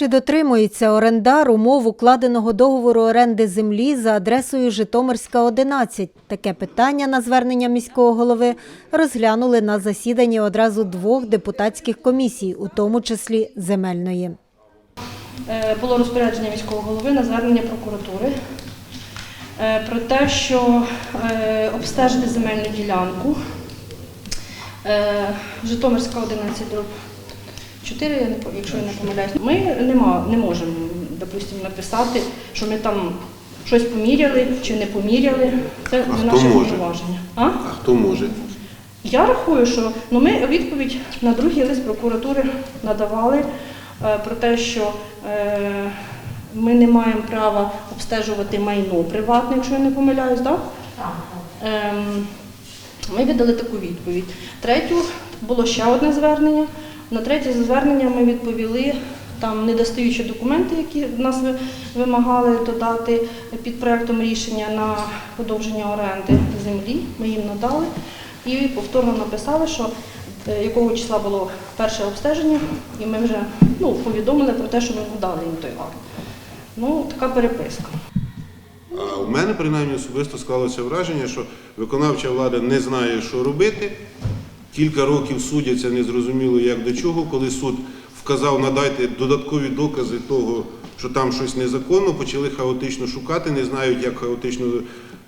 Чи дотримується орендар умов укладеного договору оренди землі за адресою Житомирська 11? Таке питання на звернення міського голови розглянули на засіданні одразу двох депутатських комісій, у тому числі земельної. Е, було розпорядження міського голови на звернення прокуратури е, про те, що е, обстежити земельну ділянку Житомирська 11 дроб 4, я не якщо я не помиляюсь. Ми нема, не можемо, допустимо, написати, що ми там щось поміряли чи не поміряли. Це А не наше повноваження. А? А хто може? Я рахую, що ну, ми відповідь на другий лист прокуратури надавали е, про те, що е, ми не маємо права обстежувати майно приватне, якщо я не помиляюсь, так? Ем, ми віддали таку відповідь. Третю було ще одне звернення. На третє звернення ми відповіли там недостаючі документи, які нас вимагали додати під проектом рішення на подовження оренди землі. Ми їм надали і повторно написали, що е, якого числа було перше обстеження, і ми вже ну, повідомили про те, що ми надали їм той акт. Ну, така переписка. А у мене принаймні особисто склалося враження, що виконавча влада не знає, що робити. Кілька років судяться незрозуміло як до чого, коли суд вказав надайте додаткові докази того, що там щось незаконно, почали хаотично шукати, не знають, як хаотично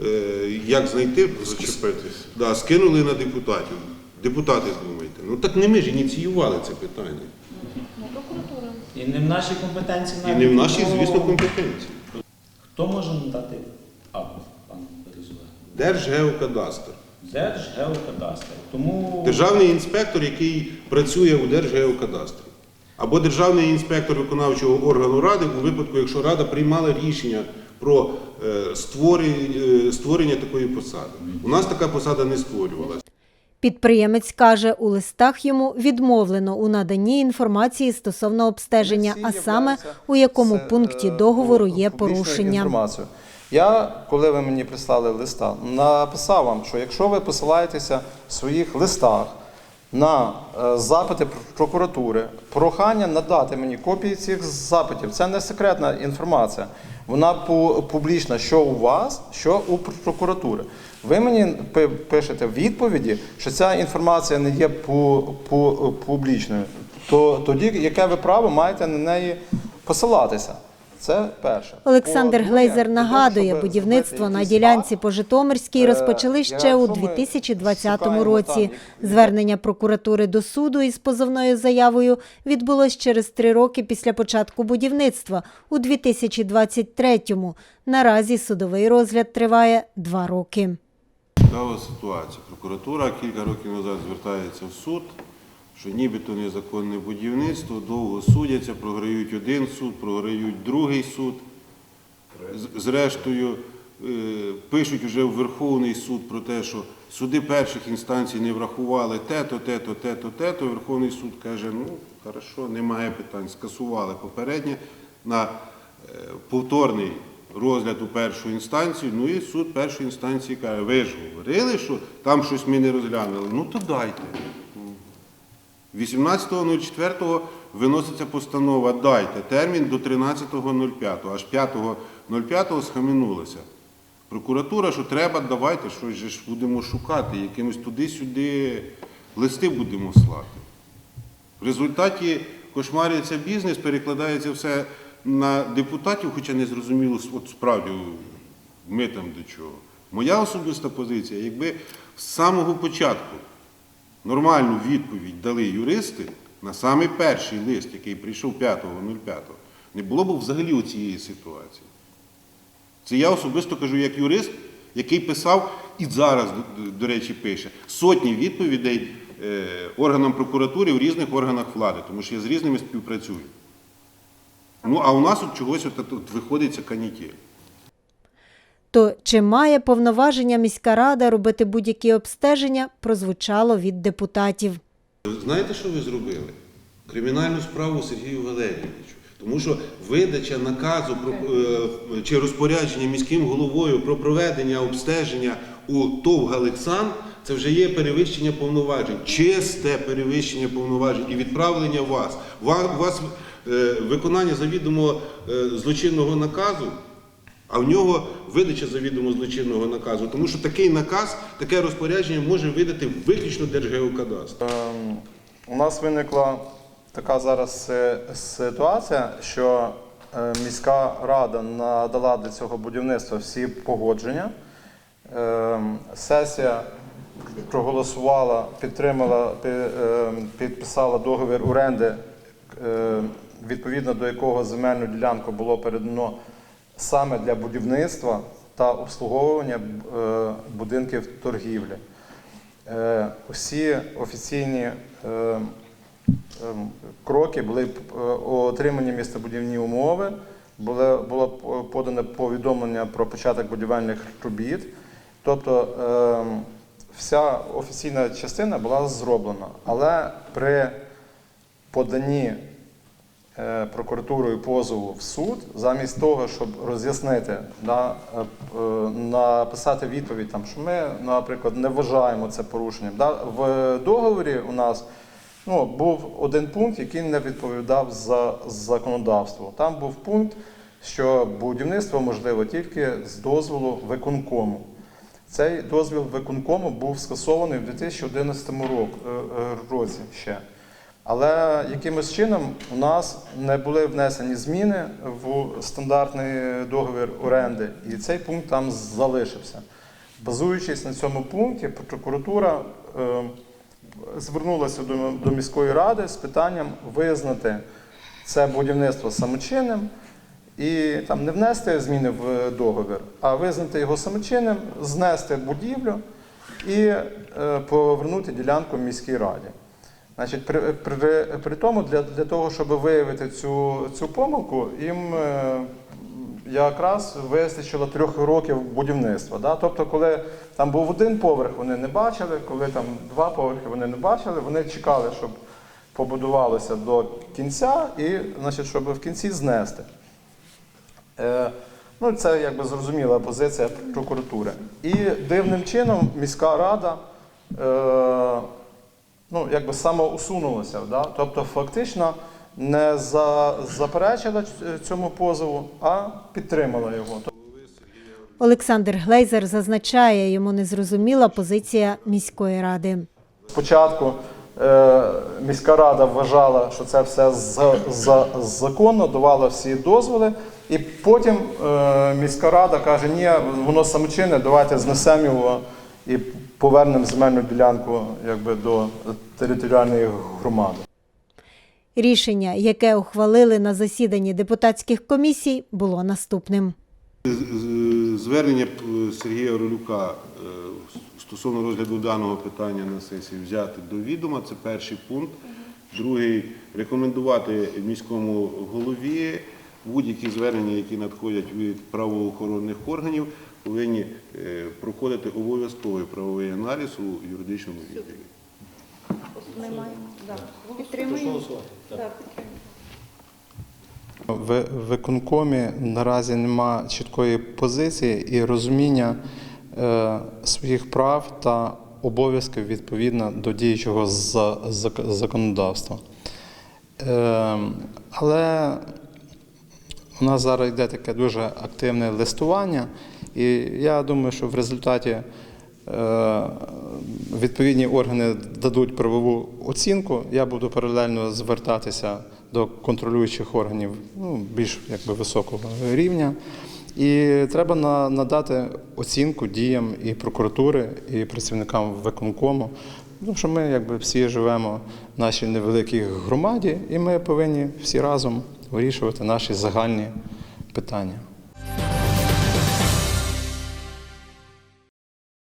е, як знайти. Зачепитись. Да, скинули на депутатів. Депутати думаєте. Ну так не ми ж ініціювали це питання. Прокуратура. І не в нашій компетенції І не в нашій, звісно, Ну, компетенції. Хто може надати акт, пан Березове? Держгеокадастр. Держгеокадастр. Тому Державний інспектор, який працює у Держгеокадастрі. Або державний інспектор виконавчого органу ради у випадку, якщо рада приймала рішення про е, створення, створення такої посади. У нас така посада не створювалася. Підприємець каже, у листах йому відмовлено у наданні інформації стосовно обстеження, а саме у якому пункті е, договору є публічною порушення. Я, коли ви мені прислали листа, написав вам, що якщо ви посилаєтеся в своїх листах на е, запити прокуратури, прохання надати мені копії цих запитів. Це не секретна інформація. Вона публічна, що у вас, що у прокуратури. Ви мені пишете в відповіді, що ця інформація не є пу- пу- публічною. То тоді яке ви право маєте на неї посилатися? Це перше. Олександр Глейзер нагадує, будівництво на ділянці по Житомирській е, розпочали ще у якщо ми 2020 році. Звернення прокуратури до суду із позовною заявою відбулось через три роки після початку будівництва у 2023-му. Наразі судовий розгляд триває два роки. Цікава ситуація. Прокуратура кілька років назад звертається в суд, що нібито незаконне будівництво, довго судяться, програють один суд, програють другий суд. Зрештою, е, пишуть вже в Верховний суд про те, що суди перших інстанцій не врахували те-то, те-то, те-то, те-то. Верховний суд каже, ну, хорошо, немає питань, скасували попереднє на е, повторний розгляд у першу інстанцію. Ну і суд першої інстанції каже, ви ж говорили, що там щось ми не розглянули. Ну то дайте. 18.04 виноситься постанова «Дайте термін до 13.05», аж 5.05 схаменулося. Прокуратура, що треба, давайте щось же ж будемо шукати, якимось туди-сюди листи будемо слати. В результаті кошмариться бізнес, перекладається все на депутатів, хоча не зрозуміло, от справді ми там до чого. Моя особиста позиція, якби з самого початку нормальну відповідь дали юристи на самий перший лист, який прийшов 5.05, не було б взагалі цієї ситуації. Це я особисто кажу як юрист, який писав і зараз, до- речі, пише сотні відповідей е, органам прокуратури в різних органах влади, тому що я з різними співпрацюю. Ну, а у нас от чогось от, от виходить канітель. То чи має повноваження міська рада робити будь-які обстеження, прозвучало від депутатів. Знаєте, що ви зробили? Кримінальну справу Сергію Валерійовичу. Тому що видача наказу про, е, чи розпорядження міським головою про проведення обстеження у ТОВ Галиксан це вже є перевищення повноважень, чисте перевищення повноважень і відправлення вас. Вас е, виконання завідомо е, злочинного наказу, а в нього видача завідомо злочинного наказу, тому що такий наказ, таке розпорядження може видати виключно Держгеокадастр. Ем, У нас виникла така зараз ситуація, що е, міська рада надала для цього будівництва всі погодження. Ем, Сесія проголосувала, підтримала, пі- ем, підписала договір оренди, е, відповідно до якого земельну ділянку було передано саме для будівництва та обслуговування е, будинків торгівлі. Е, Усі офіційні е, ем, кроки були отримані містобудівні умови, було, подане повідомлення про початок будівельних робіт. Тобто ем, вся офіційна частина була зроблена. Але при поданні прокуратурою позову в суд, замість того, щоб роз'яснити, да, е, е, написати відповідь, там, що ми, наприклад, не вважаємо це порушенням. Да. В договорі у нас ну, був один пункт, який не відповідав за законодавство. Там був пункт, що будівництво можливо тільки з дозволу виконкому. Цей дозвіл виконкому був скасований в 2011 рок- е, е, році ще. Але якимось чином у нас не були внесені зміни в стандартний договір оренди, і цей пункт там залишився. Базуючись на цьому пункті, прокуратура е, звернулася до, міської ради з питанням визнати це будівництво самочинним і там не внести зміни в договір, а визнати його самочинним, знести будівлю і е, повернути ділянку міській раді. Значить, при, при, при тому, для, для того, щоб виявити цю, цю помилку, їм е, якраз вистачило трьох років будівництва. Да? Тобто, коли там був один поверх, вони не бачили, коли там два поверхи вони не бачили, вони чекали, щоб побудувалося до кінця, і значить, щоб в кінці знести. Е, ну, це якби зрозуміла позиція прокуратури. І дивним чином міська рада е, ну, якби самоусунулася. Да? Тобто, фактично не за, заперечила цьому позову, а підтримала його. Олександр Глейзер зазначає, йому незрозуміла позиція міської ради. Спочатку е, міська рада вважала, що це все за, за, законно, давала всі дозволи, і потім е, міська рада каже, ні, воно самочинне, давайте знесемо його і повернемо земельну ділянку якби, до територіальної громади. Рішення, яке ухвалили на засіданні депутатських комісій, було наступним. Звернення Сергія Орелюка е, стосовно розгляду даного питання на сесії взяти до відома. Це перший пункт. Другий рекомендувати міському голові будь-які звернення, які надходять від правоохоронних органів, повинні е, проходити обов'язковий правовий аналіз у юридичному відділі. Ми маємо да. підтримуємо. В виконкомі наразі нема чіткої позиції і розуміння е, своїх прав та обов'язків відповідно до діючого законодавства. Е, але у нас зараз йде таке дуже активне листування, і я думаю, що в результаті е, відповідні органи дадуть правову оцінку. Я буду паралельно звертатися до контролюючих органів ну, більш якби, високого рівня. І треба на- надати оцінку діям і прокуратури, і працівникам виконкому. Тому що ми якби всі живемо в нашій невеликій громаді, і ми повинні всі разом вирішувати наші загальні питання.